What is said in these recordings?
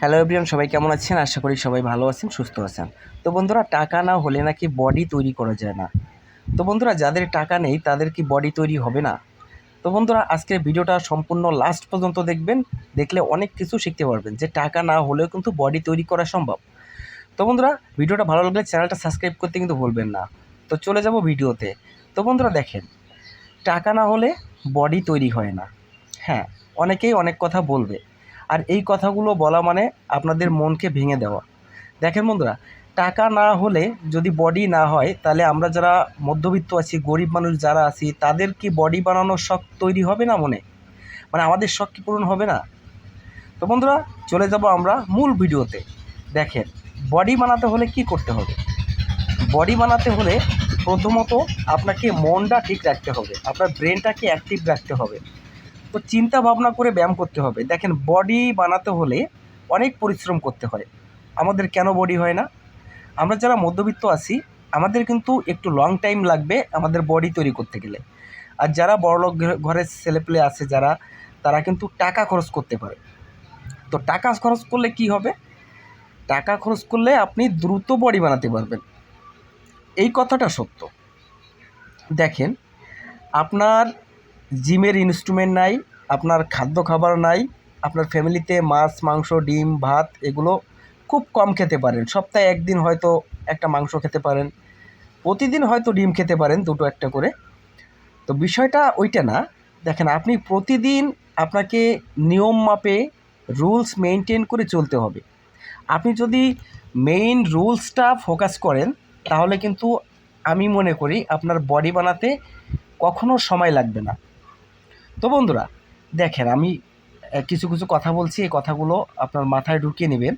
Hello everyone সবাই কেমন আছেন? আশা করি সবাই ভালো আছেন, সুস্থ আছেন। তো বন্ধুরা, টাকা না হলে নাকি বডি তৈরি করা যায় না। তো বন্ধুরা, যাদের টাকা নেই, তাদের কি বডি তৈরি হবে না? তো বন্ধুরা, আজকের ভিডিওটা সম্পূর্ণ লাস্ট পর্যন্ত দেখবেন। দেখলে অনেক কিছু শিখতে পারবেন যে টাকা না হলেও কিন্তু বডি তৈরি করা সম্ভব। তো বন্ধুরা, ভিডিওটা ভালো লাগলে চ্যানেলটা সাবস্ক্রাইব করতে কিন্তু ভুলবেন না। তো চলে যাব ভিডিওতে। তো বন্ধুরা, দেখেন, টাকা না হলে বডি তৈরি হয় না। হ্যাঁ অনেকেই অনেক কথা বলবে। আর এই কথাগুলো বলা মানে আপনাদের মনকে ভেঙে দেওয়া। দেখেন বন্ধুরা, টাকা না হলে যদি বডি না হয়, তাহলে আমরা যারা মধ্যবিত্ত আছি, গরিব মানুষ যারা আছি, তাদের কি বডি বানানোর শখ তৈরি হবে না মনে? মানে আমাদের শখ কি পূরণ হবে না? তো বন্ধুরা, চলে যাব আমরা মূল ভিডিওতে। দেখেন বডি বানাতে হলে কি করতে হবে? বডি বানাতে হলে প্রথমত আপনাকে মনটা ঠিক রাখতে হবে, আপনার ব্রেনটাকে অ্যাক্টিভ রাখতে হবে। তো চিন্তা ভাবনা করে ব্যায়াম করতে হবে। দেখেন বডি বানাতে হলে অনেক পরিশ্রম করতে হয়। আমাদের কেন বডি হয় না? আমরা যারা মধ্যবিত্ত আছি, আমাদের কিন্তু একটু লং টাইম লাগবে আমাদের বডি তৈরি করতে গেলে। আর যারা বড়লোক ঘরের ছেলেপেলে আছে যারা, তারা কিন্তু টাকা খরচ করতে পারে। তো টাকা খরচ করলে কি হবে? টাকা খরচ করলে আপনি দ্রুত বডি বানাতে পারবেন। এই কথাটা সত্য। দেখেন, আপনার জিমের ইনস্ট্রুমেন্ট নাই, আপনার খাদ্য খাবার নাই, আপনার ফ্যামিলিতে মাছ, মাংস, ডিম, ভাত এগুলো খুব কম খেতে পারেন। সপ্তাহে একদিন হয়তো একটা মাংস খেতে পারেন। প্রতিদিন হয়তো ডিম খেতে পারেন দুটো একটা করে। তো বিষয়টা ওইটা না। দেখেন, আপনি প্রতিদিন আপনাকে নিয়ম মাপে রুলস মেনটেন করে চলতে হবে। আপনি যদি মেইন রুলসটা ফোকাস করেন, তাহলে কিন্তু আমি মনে করি আপনার বডি বানাতে কখনো সময় লাগবে না। তো বন্ধুরা, দেখেন আমি কিছু কিছু কথা বলছি, এই কথাগুলো আপনার মাথায় ঢুকিয়ে নেবেন।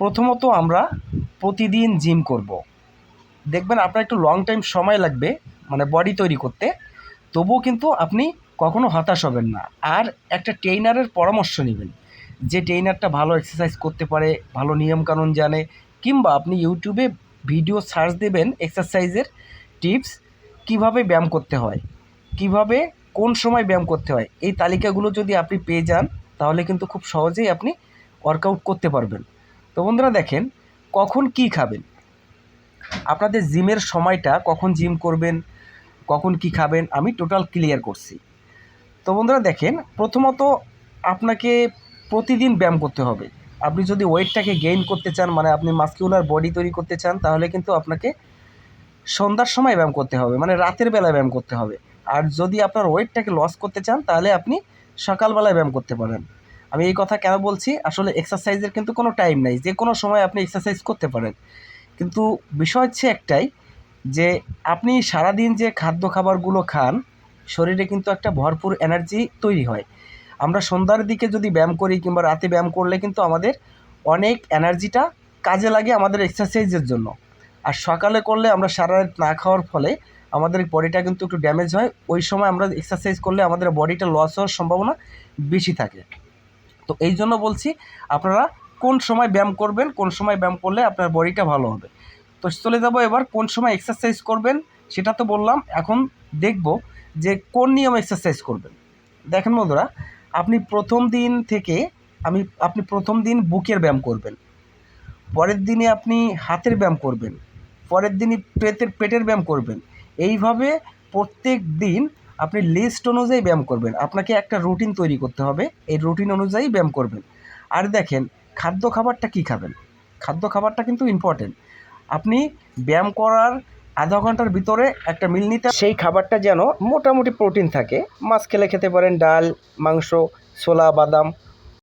প্রথমত আমরা প্রতিদিন জিম করব। দেখবেন আপনার একটু লং টাইম সময় লাগবে মানে বডি তৈরি করতে। তবুও কিন্তু আপনি কখনো হতাশ হবেন না। আর একটা ট্রেইনারের পরামর্শ নেবেন, যে ট্রেইনারটা ভালো এক্সারসাইজ করতে পারে, ভালো নিয়মকানুন জানে, কিংবা আপনি ইউটিউবে ভিডিও সার্চ দেবেন এক্সারসাইজের টিপস কীভাবে ব্যায়াম করতে হয়, কীভাবে কোন সময় ব্যায়াম করতে হয়, এই তালিকাগুলো যদি আপনি পেয়ে যান, তাহলে কিন্তু খুব সহজেই আপনি ওয়ার্কআউট করতে পারবেন। তো বন্ধুরা দেখেন, কখন কি খাবেন? আপনাদের জিমের সময়টা কখন জিম করবেন, কখন কি খাবেন, আমি টোটাল ক্লিয়ার করছি। তো বন্ধুরা দেখেন, প্রথমত আপনাকে প্রতিদিন ব্যায়াম করতে হবে। আপনি যদি ওয়েটটাকে গেইন করতে চান মানে আপনি মাস্কিউলার বডি তৈরি করতে চান, তাহলে কিন্তু আপনাকে সন্ধ্যার সময় ব্যায়াম করতে হবে মানে রাতের বেলায় ব্যায়াম করতে হবে। আর যদি আপনার ওয়েটটাকে লস করতে চান, তাহলে আপনি সকালবেলায় ব্যায়াম করতে পারেন। আমি এই কথা কেন বলছি? আসলে এক্সারসাইজের কিন্তু কোনো টাইম নাই। যে কোনো সময় আপনি এক্সারসাইজ করতে পারেন। কিন্তু বিষয় হচ্ছে একটাই যে, আপনি সারাদিন যে খাদ্য খাবারগুলো খান, শরীরে কিন্তু একটা ভরপুর এনার্জি তৈরি হয়। আমরা সন্ধ্যার দিকে যদি ব্যায়াম করি কিংবা রাতে ব্যায়াম করলে কিন্তু আমাদের অনেক এনার্জিটা কাজে লাগে আমাদের এক্সারসাইজের জন্য। আর সকালে করলে আমরা সারা রাত না খাওয়ার ফলে আমাদের বডিটা কিন্তু একটু ড্যামেজ হয়, ওই সময় আমরা এক্সারসাইজ করলে আমাদের বডিটা লস হওয়ার সম্ভাবনা বেশি থাকে। তো এই জন্য বলছি, আপনারা কোন সময় ব্যায়াম করবেন, কোন সময় ব্যায়াম করলে আপনার বডিটা ভালো হবে। তো চলে যাব এবার, কোন সময় এক্সারসাইজ করবেন, সেটা তো বললাম, এখন দেখব যে কোন নিয়ম এক্সারসাইজ করবেন। দেখেন বন্ধুরা, আপনি প্রথম দিন থেকে আমি, আপনি প্রথম দিন বুকের ব্যায়াম করবেন। পরের দিনে আপনি হাতের ব্যায়াম করবেন। পরের দিনই পেটের পেটের ব্যায়াম করবেন। এইভাবে প্রত্যেক দিন আপনি লিস্ট অনুযায়ী ব্যায়াম করবেন। আপনাকে একটা রুটিন তৈরি করতে হবে। এই রুটিন অনুযায়ী ব্যায়াম করবেন। আর দেখেন, খাদ্য খাবারটা কী খাবেন? খাদ্য খাবারটা কিন্তু ইম্পর্টেন্ট আপনি ব্যায়াম করার আধা ঘণ্টার ভিতরে একটা মিল নিতে সেই খাবারটা যেন মোটামুটি প্রোটিন থাকে। মাছ খেলে খেতে পারেন, ডাল, মাংস, ছোলা, বাদাম